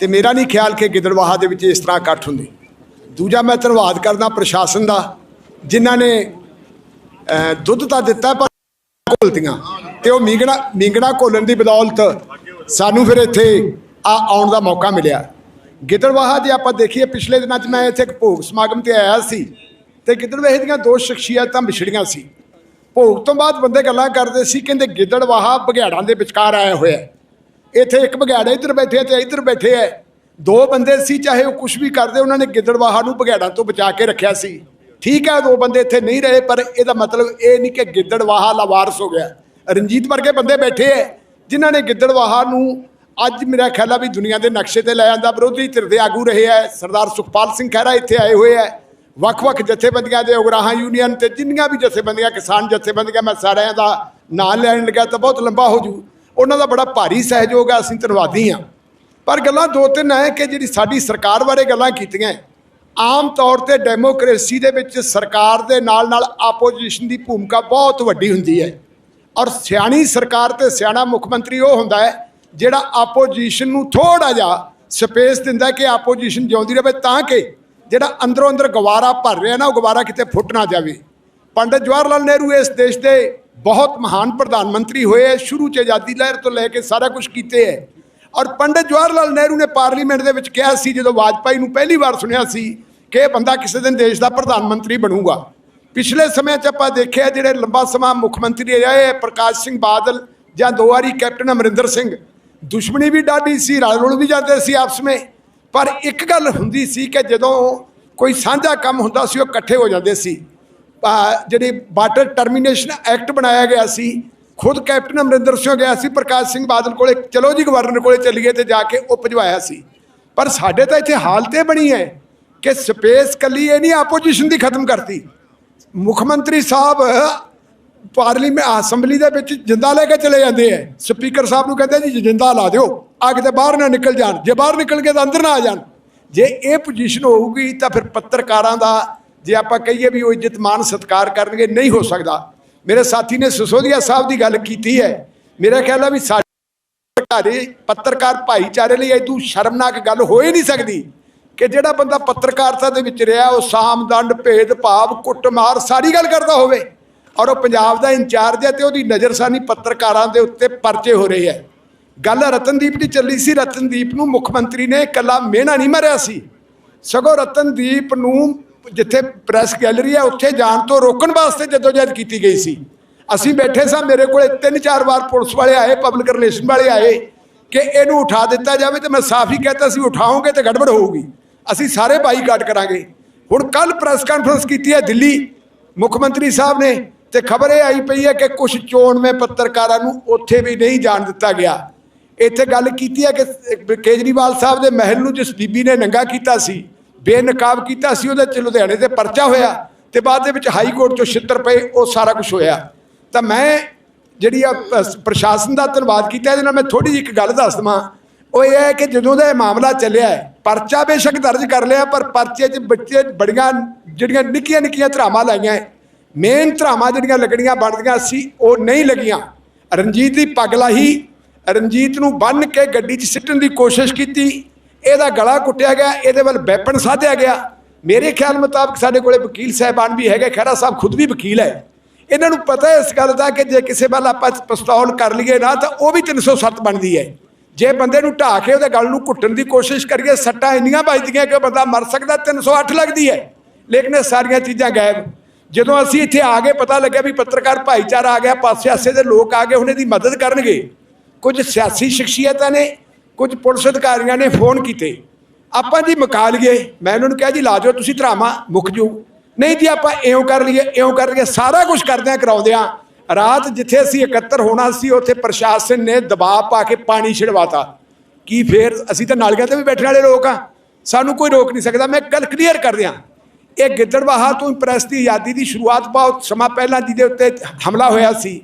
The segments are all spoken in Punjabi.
ਤੇ ਮੇਰਾ ਨਹੀਂ ਖਿਆਲ ਕਿ ਗਿੱਦੜਵਾਹਾ ਦੇ ਵਿੱਚ ਇਸ ਤਰ੍ਹਾਂ ਇਕੱਠ ਹੁੰਦੇ। ਦੂਜਾ ਮੈਂ ਧੰਨਵਾਦ ਕਰਦਾ ਪ੍ਰਸ਼ਾਸਨ ਦਾ, ਜਿਨ੍ਹਾਂ ਨੇ ਦੁੱਧ ਤਾਂ ਦਿੱਤਾ ਪਰ ਘੋਲਤੀਆਂ। ਤੇ ਉਹ ਮੀਂਗਣਾ ਮੀਂਗਣਾ ਘੋਲਣ ਦੀ ਬਦੌਲਤ ਸਾਨੂੰ ਫਿਰ ਇੱਥੇ ਆ ਆਉਣ ਦਾ ਮੌਕਾ ਮਿਲਿਆ। ਗਿੱਦੜਵਾਹਾ ਜੇ ਆਪਾਂ ਦੇਖੀਏ, ਪਿਛਲੇ ਦਿਨਾਂ 'ਚ ਮੈਂ ਇੱਥੇ ਇੱਕ ਭੋਗ ਸਮਾਗਮ ਤੇ ਆਇਆ ਸੀ ਤੇ ਗਿੱਦੜਵਾਹੇ ਦੀਆਂ ਦੋ ਸ਼ਖਸੀਅਤਾਂ ਵਿਛੜੀਆਂ ਸੀ। ਭੋਗ ਤੋਂ ਬਾਅਦ ਬੰਦੇ ਗੱਲਾਂ ਕਰਦੇ ਸੀ, ਕਹਿੰਦੇ ਗਿੱਦੜਵਾਹਾ ਬਘਿਆੜਾਂ ਦੇ ਵਿਚਕਾਰ ਆਇਆ ਹੋਇਆ। ਇੱਥੇ ਇੱਕ ਬਘਿਆੜਾ ਇੱਧਰ ਬੈਠੇ ਤੇ ਇੱਧਰ ਬੈਠੇ ਐ ਦੋ ਬੰਦੇ ਸੀ, ਚਾਹੇ ਉਹ ਕੁਝ ਵੀ ਕਰਦੇ, ਉਹਨਾਂ ਨੇ ਗਿੱਦੜਵਾਹਾ ਨੂੰ ਬਘਿਆੜਾਂ ਤੋਂ ਬਚਾ ਕੇ ਰੱਖਿਆ ਸੀ। ਠੀਕ ਹੈ ਦੋ ਬੰਦੇ ਇੱਥੇ ਨਹੀਂ ਰਹੇ, ਪਰ ਇਹਦਾ ਮਤਲਬ ਇਹ ਨਹੀਂ ਕਿ ਗਿੱਦੜਵਾਹਾ ਲਾਵਾਰਸ ਹੋ ਗਿਆ। ਰਣਜੀਤ ਵਰਗੇ ਬੰਦੇ ਬੈਠੇ ਐ ਜਿਨ੍ਹਾਂ ਨੇ ਗਿੱਦੜਵਾਹਾ ਨੂੰ ਅੱਜ ਮੇਰਾ ਖਿਆਲ ਆ ਵੀ ਦੁਨੀਆ ਦੇ ਨਕਸ਼ੇ ਤੇ ਲੈ ਆਂਦਾ। ਵਿਰੋਧੀ ਧਿਰ ਦੇ ਆਗੂ ਰਹੇ ਐ ਸਰਦਾਰ ਸੁਖਪਾਲ ਸਿੰਘ ਖਹਿਰਾ ਇੱਥੇ ਆਏ ਹੋਏ ਐ ਵੱਖ-ਵੱਖ ਜਥੇਬੰਦੀਆਂ ਦੇ ਉਗਰਾਹਾਂ ਯੂਨੀਅਨ ਤੇ ਜਿੰਨੀਆਂ ਵੀ ਜਥੇਬੰਦੀਆਂ, ਕਿਸਾਨ ਜਥੇਬੰਦੀਆਂ, ਮੈਂ ਸਾਰਿਆਂ ਦਾ ਨਾਂ ਲੈਣ ਲੱਗਾ ਤਾਂ ਬਹੁਤ ਲੰਬਾ ਹੋ ਜੂ। ਉਹਨਾਂ ਦਾ ਬੜਾ ਭਾਰੀ ਸਹਿਯੋਗ ਹੈ ਅਸੀਂ ਧੰਨਵਾਦੀ ਹਾਂ। ਪਰ ਗੱਲਾਂ ਦੋ ਤਿੰਨ ਹੈ ਕਿ ਜਿਹੜੀ ਸਾਡੀ ਸਰਕਾਰ ਬਾਰੇ ਗੱਲਾਂ ਕੀਤੀਆਂ ਆਮ ਤੌਰ ਤੇ ਡੈਮੋਕ੍ਰੇਸੀ ਦੇ ਵਿੱਚ ਸਰਕਾਰ ਦੇ ਨਾਲ ਨਾਲ ਆਪੋਜੀਸ਼ਨ ਦੀ ਭੂਮਿਕਾ ਬਹੁਤ ਵੱਡੀ ਹੁੰਦੀ ਹੈ ਔਰ ਸਿਆਣੀ ਸਰਕਾਰ ਤੇ ਸਿਆਣਾ ਮੁੱਖ ਮੰਤਰੀ ਉਹ ਹੁੰਦਾ ਹੈ ਜਿਹੜਾ ਆਪੋਜੀਸ਼ਨ ਨੂੰ ਥੋੜਾ ਜਿਹਾ ਸਪੇਸ ਦਿੰਦਾ ਕਿ ਆਪੋਜੀਸ਼ਨ ਜਿਉਂਦੀ ਰਹੇ ਤਾਂ ਕਿ ਜਿਹੜਾ ਅੰਦਰੋਂ ਅੰਦਰ ਗਵਾਰਾ ਭਰ ਰਿਹਾ ਨਾ, ਉਹ ਗਵਾਰਾ ਕਿਤੇ ਫੁੱਟ ਨਾ ਜਾਵੇ। ਪੰਡਤ ਜਵਾਹਰ ਲਾਲ ਨਹਿਰੂ ਇਸ ਦੇਸ਼ ਦੇ ਬਹੁਤ ਮਹਾਨ ਪ੍ਰਧਾਨ ਮੰਤਰੀ ਹੋਏ ਹੈ ਸ਼ੁਰੂ ਚ ਆਜ਼ਾਦੀ ਲਹਿਰ ਤੋਂ ਲੈ ਕੇ ਸਾਰਾ ਕੁਝ ਕੀਤੇ ਹੈ ਔਰ ਪੰਡਤ ਜਵਾਹਰ ਲਾਲ ਨਹਿਰੂ ਨੇ ਪਾਰਲੀਮੈਂਟ ਦੇ ਵਿੱਚ ਕਿਹਾ ਸੀ ਜਦੋਂ ਵਾਜਪਾਈ ਨੂੰ ਪਹਿਲੀ ਵਾਰ ਸੁਣਿਆ ਸੀ ਕਿ ਇਹ ਬੰਦਾ ਕਿਸੇ ਦਿਨ ਦੇਸ਼ ਦਾ ਪ੍ਰਧਾਨ ਮੰਤਰੀ ਬਣੂਗਾ। ਪਿਛਲੇ ਸਮੇਂ 'ਚ ਆਪਾਂ ਦੇਖਿਆ ਜਿਹੜੇ ਲੰਬਾ ਸਮਾਂ ਮੁੱਖ ਮੰਤਰੀ ਰਹੇ ਹੈ, ਪ੍ਰਕਾਸ਼ ਸਿੰਘ ਬਾਦਲ ਜਾਂ ਦੋ ਵਾਰੀ ਕੈਪਟਨ ਅਮਰਿੰਦਰ ਸਿੰਘ ਦੁਸ਼ਮਣੀ ਵੀ ਡਾਢੀ ਸੀ ਰਲ ਰੁਲ ਵੀ ਜਾਂਦੇ ਸੀ ਆਪਸ ਵਿੱਚ। ਪਰ ਇੱਕ ਗੱਲ ਹੁੰਦੀ ਸੀ ਕਿ ਜਦੋਂ ਕੋਈ ਸਾਂਝਾ ਕੰਮ ਹੁੰਦਾ ਸੀ ਉਹ ਇਕੱਠੇ ਹੋ ਜਾਂਦੇ ਸੀ। ਜਿਹੜੀ ਵਾਟਰ ਟਰਮੀਨੇਸ਼ਨ ਐਕਟ ਬਣਾਇਆ ਗਿਆ ਸੀ, ਖੁਦ ਕੈਪਟਨ ਅਮਰਿੰਦਰ ਸਿੰਘ ਗਿਆ ਸੀ, ਪ੍ਰਕਾਸ਼ ਸਿੰਘ ਬਾਦਲ ਕੋਲੇ, ਚਲੋ ਜੀ ਗਵਰਨਰ ਕੋਲੇ ਚੱਲੀਏ ਤੇ ਜਾ ਕੇ ਉਹ ਭਜਵਾਇਆ ਸੀ। ਪਰ ਸਾਡੇ ਤਾਂ ਇੱਥੇ ਹਾਲਤ ਇਹ ਬਣੀ ਹੈ ਕਿ ਸਪੇਸ ਕੱਲੀ ਇਹ ਨਹੀਂ, ਆਪੋਜੀਸ਼ਨ ਦੀ ਖਤਮ ਕਰਤੀ। ਮੁੱਖ ਮੰਤਰੀ ਸਾਹਿਬ ਪਾਰਲੀਮੈਂਟ ਅਸੈਂਬਲੀ ਦੇ ਵਿੱਚ ਜਿੰਦਾ ਲੈ ਕੇ ਚਲੇ ਜਾਂਦੇ ਐ ਸਪੀਕਰ ਸਾਹਿਬ ਨੂੰ ਕਹਿੰਦੇ ਜੀ, ਜਿੰਦਾ ਲਾ ਦਿਓ, ਆ ਕਿਤੇ ਬਾਹਰ ਨਾ ਨਿਕਲ ਜਾਣ। ਜੇ ਬਾਹਰ ਨਿਕਲ ਕੇ ਤਾਂ ਅੰਦਰ ਨਾ ਆ ਜਾਣ। ਜੇ ਇਹ ਪੋਜੀਸ਼ਨ ਹੋਊਗੀ ਤਾਂ ਫਿਰ ਪੱਤਰਕਾਰਾਂ ਦਾ ਜੇ ਆਪਾਂ ਕਹੀਏ ਵੀ ਉਹ ਇੱਜ਼ਤ ਮਾਨ ਸਤਿਕਾਰ ਕਰਨਗੇ, ਨਹੀਂ ਹੋ ਸਕਦਾ। ਮੇਰੇ ਸਾਥੀ ਨੇ ਸਸੋਦੀਆ ਸਾਹਿਬ ਦੀ ਗੱਲ ਕੀਤੀ ਹੈ। ਮੇਰਾ ਖਿਆਲ ਆ ਵੀ ਸਾਡੇ ਪੱਤਰਕਾਰ ਭਾਈਚਾਰੇ ਲਈ ਇਦੋਂ ਸ਼ਰਮਨਾਕ ਗੱਲ ਹੋ ਹੀ ਨਹੀਂ ਸਕਦੀ ਕਿ ਜਿਹੜਾ ਬੰਦਾ ਪੱਤਰਕਾਰਤਾ ਦੇ ਵਿੱਚ ਰਿਹਾ, ਉਹ ਸ਼ਾਮਦੰਡ ਭੇਦ, ਭਾਵ ਕੁੱਟਮਾਰ ਸਾਰੀ ਗੱਲ ਕਰਦਾ ਹੋਵੇ ਔਰ ਉਹ ਪੰਜਾਬ ਦਾ ਇੰਚਾਰਜ ਹੈ ਤੇ ਉਹਦੀ ਨਜ਼ਰਸਾਨੀ ਪੱਤਰਕਾਰਾਂ ਦੇ ਉੱਤੇ ਪਰਚੇ ਹੋ ਰਹੇ ਹੈ। ਗੱਲ ਰਤਨਦੀਪ ਦੀ ਚੱਲੀ ਸੀ। ਰਤਨਦੀਪ ਨੂੰ ਮੁੱਖ ਮੰਤਰੀ ਨੇ ਇਕੱਲਾ ਮਿਹਣਾ ਨਹੀਂ ਮਾਰਿਆ ਸੀ। ਸਗੋਂ ਰਤਨਦੀਪ ਨੂੰ ਜਿੱਥੇ ਪ੍ਰੈਸ ਗੈਲਰੀ ਹੈ ਉੱਥੇ ਜਾਣ ਤੋਂ ਰੋਕਣ ਵਾਸਤੇ ਜਦੋਜਹਿਦ ਕੀਤੀ ਗਈ ਸੀ। ਅਸੀਂ ਬੈਠੇ ਸਾਂ, ਮੇਰੇ ਕੋਲੇ ਤਿੰਨ ਚਾਰ ਵਾਰ ਪੁਲਿਸ ਵਾਲੇ ਆਏ, ਪਬਲਿਕ ਰਿਲੇਸ਼ਨ ਵਾਲੇ ਆਏ ਕਿ ਇਹਨੂੰ ਉਠਾ ਦਿੱਤਾ ਜਾਵੇ ਤੇ ਮੈਂ ਸਾਫ਼ ਹੀ ਕਹਤਾ ਸੀ ਉਠਾਓਗੇ ਤੇ ਗੜਬੜ ਹੋਊਗੀ। ਅਸੀਂ ਸਾਰੇ ਬਾਈਕਾਟ ਕਰਾਂਗੇ। ਹੁਣ ਕੱਲ ਪ੍ਰੈਸ ਕਾਨਫਰੰਸ ਕੀਤੀ ਹੈ ਦਿੱਲੀ ਮੁੱਖ ਮੰਤਰੀ ਸਾਹਿਬ ਨੇ ਤੇ ਖਬਰ ਇਹ ਆਈ ਪਈ ਹੈ ਕਿ ਕੁਝ ਚੋਣਵੇਂ ਪੱਤਰਕਾਰਾਂ ਨੂੰ ਉੱਥੇ ਵੀ ਨਹੀਂ ਜਾਣ ਦਿੱਤਾ ਗਿਆ। ਇੱਥੇ ਗੱਲ ਕੀਤੀ ਹੈ ਕਿ ਕੇਜਰੀਵਾਲ ਸਾਹਿਬ ਦੇ ਮਹਿਲ ਨੂੰ ਜਿਸ ਬੀਬੀ ਨੇ ਨੰਗਾ ਕੀਤਾ ਸੀ ਬੇਨਕਾਬ ਕੀਤਾ ਸੀ, ਉਹਦੇ ਚ ਲੁਧਿਆਣੇ ਤੇ ਪਰਚਾ ਹੋਇਆ ਤੇ ਬਾਅਦ ਦੇ ਵਿੱਚ ਹਾਈ ਕੋਰਟ ਚੋਂ ਛਿੱਤਰ ਪਏ, ਉਹ ਸਾਰਾ ਕੁਝ ਹੋਇਆ। ਤਾਂ ਮੈਂ ਜਿਹੜੀ ਆ ਪ੍ਰਸ਼ਾਸਨ ਦਾ ਧੰਨਵਾਦ ਕੀਤਾ, ਇਹਦੇ ਨਾਲ ਮੈਂ ਥੋੜੀ ਜਿਹੀ ਇੱਕ ਗੱਲ ਦੱਸ ਦਵਾਂ। ਉਹ ਇਹ ਹੈ ਕਿ ਜਦੋਂ ਦਾ ਇਹ ਮਾਮਲਾ ਚੱਲਿਆ ਹੈ, ਪਰਚਾ ਬੇਸ਼ੱਕ ਦਰਜ ਕਰ ਲਿਆ, ਪਰ ਪਰਚੇ 'ਚ ਬੱਚੇ ਬੜੀਆਂ, ਜਿਹੜੀਆਂ ਨਿੱਕੀਆਂ ਨਿੱਕੀਆਂ ਧਰਾਵਾਂ ਲਾਈਆਂ ਮੇਨ ਧਰਾਵਾਂ ਜਿਹੜੀਆਂ ਲੱਗਣੀਆਂ ਬਣਦੀਆਂ ਸੀ, ਉਹ ਨਹੀਂ ਲੱਗੀਆਂ। ਰਣਜੀਤ ਦੀ ਪੱਗ ਲਾਹੀ ਰਣਜੀਤ ਨੂੰ ਬੰਨ ਕੇ ਗੱਡੀ 'ਚ ਸਿੱਟਣ ਦੀ ਕੋਸ਼ਿਸ਼ ਕੀਤੀ ਇਹਦਾ ਗਲਾ ਕੁੱਟਿਆ ਗਿਆ, ਇਹਦੇ ਵੱਲ ਵੈਪਨ ਸਾਧਿਆ ਗਿਆ। ਮੇਰੇ ਖਿਆਲ ਮੁਤਾਬਕ ਸਾਡੇ ਕੋਲੇ ਵਕੀਲ ਸਾਹਿਬਾਨ ਵੀ ਹੈਗੇ, ਖਹਿਰਾ ਸਾਹਿਬ ਖੁਦ ਵੀ ਵਕੀਲ ਹੈ। ਇਹਨਾਂ ਨੂੰ ਪਤਾ ਇਸ ਗੱਲ ਦਾ ਕਿ ਜੇ ਕਿਸੇ ਵੱਲ ਆਪਾਂ ਪਿਸਤੌਲ ਕਰ ਲਈਏ ਨਾ, ਤਾਂ ਉਹ ਵੀ 307 ਬਣਦੀ ਹੈ। ਜੇ ਬੰਦੇ ਨੂੰ ਢਾ ਕੇ ਉਹਦੇ ਗਲ ਨੂੰ ਘੁੱਟਣ ਦੀ ਕੋਸ਼ਿਸ਼ ਕਰੀਏ, ਸੱਟਾਂ ਇੰਨੀਆਂ ਵੱਜਦੀਆਂ ਕਿ ਬੰਦਾ ਮਰ ਸਕਦਾ 308 ਲੱਗਦੀ ਹੈ। ਲੇਕਿਨ ਇਹ ਸਾਰੀਆਂ ਚੀਜ਼ਾਂ ਗਾਇਬ। ਜਦੋਂ ਅਸੀਂ ਇੱਥੇ ਆ ਗਏ, ਪਤਾ ਲੱਗਿਆ ਵੀ ਪੱਤਰਕਾਰ ਭਾਈਚਾਰਾ ਆ ਗਿਆ ਪਾਸੇ ਆਸੇ ਦੇ ਲੋਕ ਆ ਗਏ, ਹੁਣ ਇਹਦੀ ਮਦਦ ਕਰਨਗੇ। ਕੁਝ ਸਿਆਸੀ ਸ਼ਖਸੀਅਤਾਂ ਨੇ ਕੁਝ ਪੁਲਿਸ ਅਧਿਕਾਰੀਆਂ ਨੇ ਫੋਨ ਕੀਤੇ। ਆਪਾਂ ਜੀ ਮੁਕਾ ਲਈਏ ਮੈਂ ਉਹਨਾਂ ਨੂੰ ਕਿਹਾ ਜੀ, ਲਾ ਜਾਓ, ਤੁਸੀਂ ਧਰਾਵਾਂ, ਮੁੱਕ ਜੂ ਨਹੀਂ ਜੀ, ਆਪਾਂ ਇਉਂ ਕਰ ਲਈਏ, ਇਉਂ ਕਰ ਲਈਏ, ਸਾਰਾ ਕੁਝ ਕਰਦਿਆਂ ਕਰਾਉਂਦਿਆਂ ਰਾਤ ਜਿੱਥੇ ਅਸੀਂ ਇਕੱਤਰ ਹੋਣਾ ਸੀ, ਉੱਥੇ ਪ੍ਰਸ਼ਾਸਨ ਨੇ ਦਬਾਅ ਪਾ ਕੇ ਪਾਣੀ ਛਿੜਵਾਤਾ। ਕੀ ਫੇਰ ਅਸੀਂ ਤਾਂ ਨਾਲੀਆਂ ਤੇ ਵੀ ਬੈਠਣ ਵਾਲੇ ਲੋਕ ਆ ਸਾਨੂੰ ਕੋਈ ਰੋਕ ਨਹੀਂ ਸਕਦਾ। ਮੈਂ ਗੱਲ ਕਲੀਅਰ ਕਰ ਦਿਆਂ ਇਹ ਗਿੱਦੜਵਾਹਾ ਤੋਂ ਪ੍ਰੈਸ ਦੀ ਆਜ਼ਾਦੀ ਦੀ ਸ਼ੁਰੂਆਤ ਬਹੁਤ ਸਮਾਂ ਪਹਿਲਾਂ ਜਿਹਦੇ ਉੱਤੇ ਹਮਲਾ ਹੋਇਆ ਸੀ।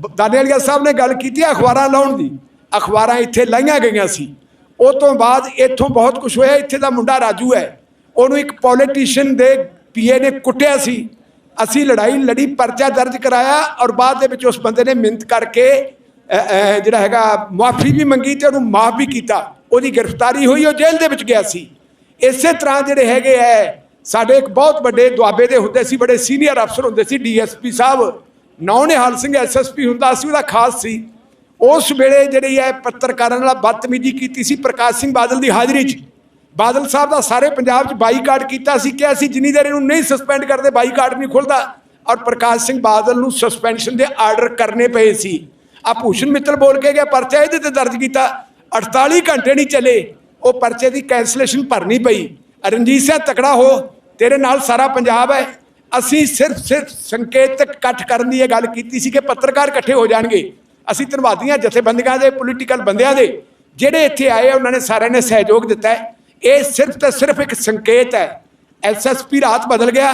ਬ- ਦਾਨੇਵਾਲੀਆ ਸਾਹਿਬ ਨੇ ਗੱਲ ਕੀਤੀ ਅਖਬਾਰਾਂ ਲਾਉਣ ਦੀ। ਅਖਬਾਰਾਂ ਇੱਥੇ ਲਾਈਆਂ ਗਈਆਂ ਸੀ। ਉਹ ਤੋਂ ਬਾਅਦ ਇੱਥੋਂ ਬਹੁਤ ਕੁਝ ਹੋਇਆ। ਇੱਥੇ ਦਾ ਮੁੰਡਾ ਰਾਜੂ ਹੈ। ਉਹਨੂੰ ਇੱਕ ਪੋਲੀਟੀਸ਼ੀਅਨ ਦੇ ਪੀਏ ਨੇ ਕੁੱਟਿਆ ਸੀ। ਅਸੀਂ ਲੜਾਈ, ਲੜੀ, ਪਰਚਾ ਦਰਜ ਕਰਾਇਆ ਔਰ ਬਾਅਦ ਦੇ ਵਿੱਚ ਉਸ ਬੰਦੇ ਨੇ ਮਿੰਤ ਕਰਕੇ ਜਿਹੜਾ ਹੈਗਾ, ਮਾਫੀ ਵੀ ਮੰਗੀ ਤੇ ਉਹਨੂੰ ਮਾਫ ਵੀ ਕੀਤਾ। ਉਹਦੀ ਗ੍ਰਿਫਤਾਰੀ ਹੋਈ, ਉਹ ਜੇਲ੍ਹ ਦੇ ਵਿੱਚ ਗਿਆ ਸੀ। ਇਸੇ ਤਰ੍ਹਾਂ ਜਿਹੜੇ ਹੈਗੇ ਐ, ਸਾਡੇ ਇੱਕ ਬਹੁਤ ਵੱਡੇ ਦੁਆਬੇ ਦੇ ਹੁੰਦੇ ਸੀ, ਬੜੇ ਸੀਨੀਅਰ ਅਫਸਰ ਹੁੰਦੇ ਸੀ ਡੀਐਸਪੀ ਸਾਹਿਬ। ਨੌ ਨਿਹਾਲ ਸਿੰਘ ਐਸਐਸਪੀ ਹੁੰਦਾ ਸੀ, ਉਹਦਾ ਖਾਸ ਸੀ। ਉਸ ਵੇਲੇ ਜਿਹੜੀ ਹੈ ਪੱਤਰਕਾਰਾਂ ਨਾਲ ਬਦਤਮੀਜ਼ੀ ਕੀਤੀ ਸੀ, ਪ੍ਰਕਾਸ਼ ਸਿੰਘ ਬਾਦਲ ਦੀ ਹਾਜ਼ਰੀ 'ਚ। ਬਾਦਲ ਸਾਹਿਬ ਦਾ ਸਾਰੇ ਪੰਜਾਬ 'ਚ ਬਾਈਕਾਟ ਕੀਤਾ ਸੀ ਕਿ ਅਸੀਂ ਜਿੰਨੀ ਦੇਰ ਇਹਨੂੰ ਨਹੀਂ ਸਸਪੈਂਡ ਕਰਦੇ, ਬਾਈਕਾਟ ਨਹੀਂ ਖੁੱਲਦਾ। ਔਰ ਪ੍ਰਕਾਸ਼ ਸਿੰਘ ਬਾਦਲ ਨੂੰ ਸਸਪੈਂਸ਼ਨ ਦੇ ਆਰਡਰ ਕਰਨੇ ਪਏ ਸੀ। ਆ ਭੂਸ਼ਣ ਮਿੱਤਲ ਬੋਲ ਕੇ ਗਿਆ, ਪਰਚਾ ਇਹਦੇ ਤੇ ਦਰਜ ਕੀਤਾ। 48 ਘੰਟੇ ਨਹੀਂ ਚੱਲੇ, ਉਹ ਪਰਚੇ ਦੀ ਕੈਂਸਲੇਸ਼ਨ ਭਰਨੀ ਪਈ। ਰਣਜੀਤ ਸਿੰਘ, ਤਕੜਾ ਹੋ, ਤੇਰੇ ਨਾਲ ਸਾਰਾ ਪੰਜਾਬ ਹੈ। ਅਸੀਂ ਸਿਰਫ ਸਿਰਫ ਸੰਕੇਤਕ ਇਕੱਠ ਕਰਨ ਦੀ ਇਹ ਗੱਲ ਕੀਤੀ ਸੀ ਕਿ ਪੱਤਰਕਾਰ ਇਕੱਠੇ ਹੋ ਜਾਣਗੇ। ਅਸੀਂ ਧੰਨਵਾਦੀਆਂ ਜਥੇਬੰਦੀਆਂ ਦੇ ਪੋਲੀਟੀਕਲ ਬੰਦਿਆਂ ਦੇ, ਜਿਹੜੇ ਇੱਥੇ ਆਏ ਉਹਨਾਂ ਨੇ ਸਾਰਿਆਂ ਨੇ ਸਹਿਯੋਗ ਦਿੱਤਾ ਇਹ ਸਿਰਫ ਤੇ ਸਿਰਫ ਇੱਕ ਸੰਕੇਤ ਹੈ। ਐਸਐਸਪੀ ਰਾਤ ਬਦਲ ਗਿਆ।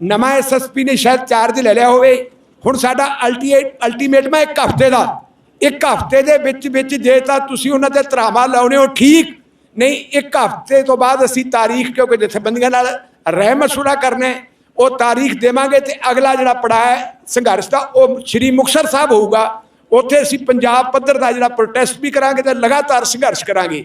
ਨਵਾਂ ਐਸਐਸਪੀ ਨੇ ਸ਼ਾਇਦ ਚਾਰਜ ਲੈ ਲਿਆ ਹੋਵੇ। ਹੁਣ ਸਾਡਾ ਅਲਟੀਮੇਟ ਅਲਟੀਮੇਟਮ ਹੈ ਇੱਕ ਹਫ਼ਤੇ ਦਾ। ਇੱਕ ਹਫ਼ਤੇ ਦੇ ਵਿੱਚ ਵਿੱਚ ਜੇ ਤਾਂ ਤੁਸੀਂ ਉਹਨਾਂ ਤੇ ਧਰਾਵਾ ਲਾਉਣੇ ਹੋ, ਠੀਕ। ਨਹੀਂ, ਇੱਕ ਹਫ਼ਤੇ ਤੋਂ ਬਾਅਦ ਅਸੀਂ ਤਾਰੀਖ, ਕਿਉਂਕਿ ਜਥੇਬੰਦੀਆਂ ਨਾਲ ਰਹਿ ਮਸੂੜਾ ਕਰਨਾ ਉਹ ਤਾਰੀਖ ਦੇਵਾਂਗੇ ਤੇ ਅਗਲਾ ਜਿਹੜਾ ਪੜਾਅ ਹੈ, ਸੰਘਰਸ਼ ਦਾ, ਉਹ ਸ਼੍ਰੀ ਮੁਕਤਸਰ ਸਾਹਿਬ ਹੋਊਗਾ। ਉੱਥੇ ਅਸੀਂ ਪੰਜਾਬ ਪੱਧਰ ਦਾ ਜਿਹੜਾ ਪ੍ਰੋਟੈਸਟ ਵੀ ਕਰਾਂਗੇ ਤੇ ਲਗਾਤਾਰ ਸੰਘਰਸ਼ ਕਰਾਂਗੇ।